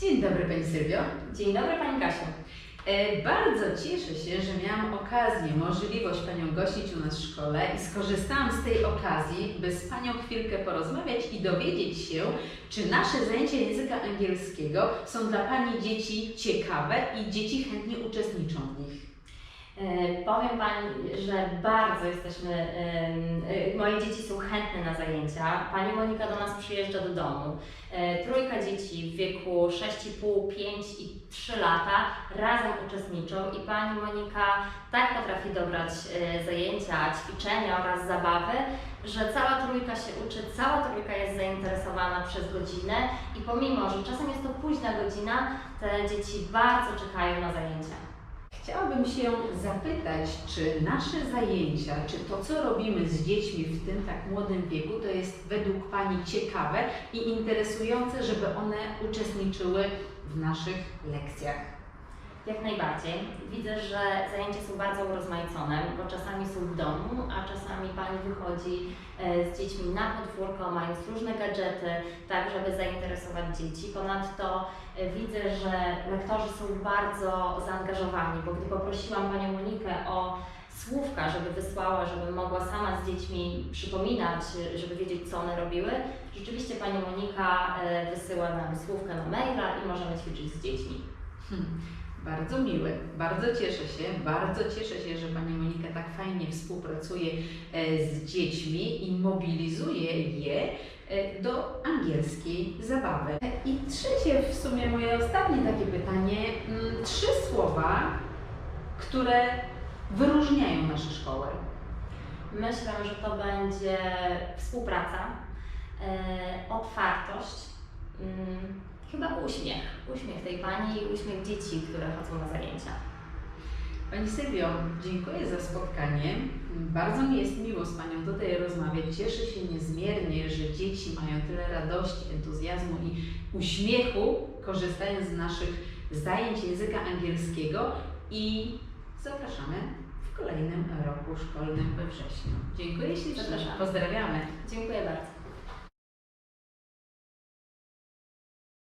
Dzień dobry Pani Sylwio. Dzień dobry Pani Kasiu. E, bardzo cieszę się, że miałam okazję, możliwość Panią gościć u nas w szkole i skorzystałam z tej okazji, by z Panią chwilkę porozmawiać i dowiedzieć się, czy nasze zajęcia języka angielskiego są dla Pani dzieci ciekawe i dzieci chętnie uczestniczą w nich. E, powiem Pani, że bardzo jesteśmy, e, moje dzieci są chętne na zajęcia. Pani Monika do nas przyjeżdża do domu. E, trójka dzieci w wieku 6,5, 5 i 3 lata razem uczestniczą i Pani Monika tak potrafi dobrać zajęcia, ćwiczenia oraz zabawy, że cała trójka się uczy, cała trójka jest zainteresowana przez godzinę i pomimo, że czasem jest to późna godzina, te dzieci bardzo czekają na zajęcia. Chciałabym się zapytać, czy nasze zajęcia, czy to, co robimy z dziećmi w tym tak młodym wieku, to jest według Pani ciekawe i interesujące, żeby one uczestniczyły w naszych lekcjach. Jak najbardziej. Widzę, że zajęcia są bardzo urozmaicone, bo czasami są w domu, a czasami Pani wychodzi e, z dziećmi na podwórko, mając różne gadżety, tak żeby zainteresować dzieci. Ponadto e, widzę, że lektorzy są bardzo zaangażowani, bo gdy poprosiłam Panią Monikę o słówka, żeby wysłała, żeby mogła sama z dziećmi przypominać, żeby wiedzieć, co one robiły, rzeczywiście Pani Monika e, wysyła nam słówka na maila i możemy ćwiczyć z dziećmi. Hmm, bardzo miłe, bardzo cieszę się, bardzo cieszę się, że Pani Monika tak fajnie współpracuje e, z dziećmi i mobilizuje je e, do angielskiej zabawy. E, I trzecie w sumie moje ostatnie takie pytanie, mm, trzy słowa, które wyróżniają nasze szkoły. Myślę, że to będzie współpraca, otwartość, mm, chyba uśmiech. Uśmiech tej pani i uśmiech dzieci, które chodzą na zajęcia. Pani Sylwio, dziękuję za spotkanie. Bardzo mi jest miło z Panią tutaj rozmawiać. Cieszę się niezmiernie, że dzieci mają tyle radości, entuzjazmu i uśmiechu, korzystając z naszych zajęć języka angielskiego i zapraszamy w kolejnym roku szkolnym we wrześniu. Dziękuję ślicznie. Pozdrawiamy. Dziękuję bardzo.